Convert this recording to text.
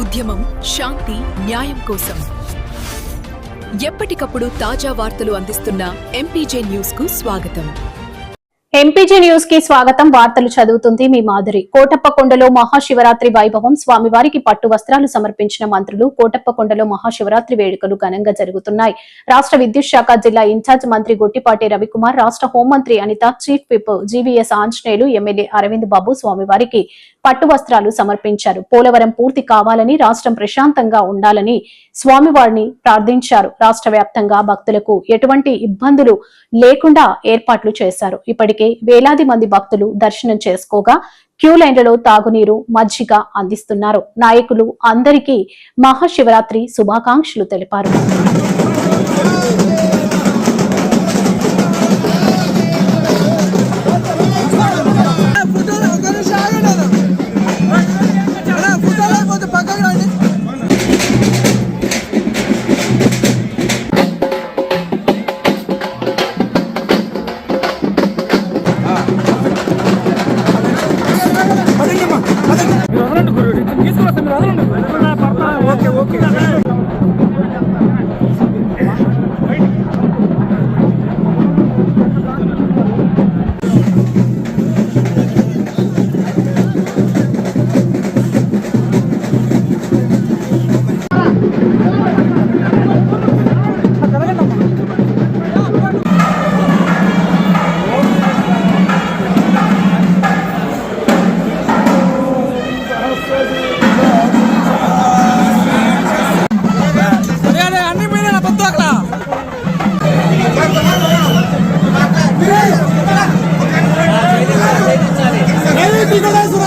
ఉద్యమం శాంతి న్యాయం కోసం. ఎప్పటికప్పుడు తాజా వార్తలు అందిస్తున్న ఎంపీజే న్యూస్కు స్వాగతం. ఎంపీజీ న్యూస్కి స్వాగతం. వార్తలు చదువుతుంది మీ మాధురి కోటప్పకొండలో మహాశివరాత్రి వైభవం. స్వామివారికి పట్టు వస్త్రాలు సమర్పించిన మంత్రులు కోటప్పకొండలో మహాశివరాత్రి వేడుకలు ఘనంగా జరుగుతున్నాయి. రాష్ట్ర విద్యుత్ శాఖ జిల్లా ఇన్ఛార్జ్ మంత్రి గుట్టిపాటి రవికుమార్ రాష్ట్ర హోంమంత్రి Anitha chief whip GVS Anjaneyulu MLA Aravind Babu స్వామివారికి పట్టు వస్త్రాలు సమర్పించారు. పోలవరం పూర్తి కావాలని రాష్ట్రం ప్రశాంతంగా ఉండాలని స్వామివారిని ప్రార్థించారు. రాష్ట్ర వ్యాప్తంగా భక్తులకు ఎటువంటి ఇబ్బందులు లేకుండా ఏర్పాట్లు చేశారు. ఇప్పటికే వేలాది మంది భక్తులు దర్శనం చేసుకోగా క్యూ లైన్లలో తాగునీరు మజ్జిగ అందిస్తున్నారు. నాయకులు అందరికీ మహాశివరాత్రి శుభాకాంక్షలు తెలిపారు. Okay okay Gracias.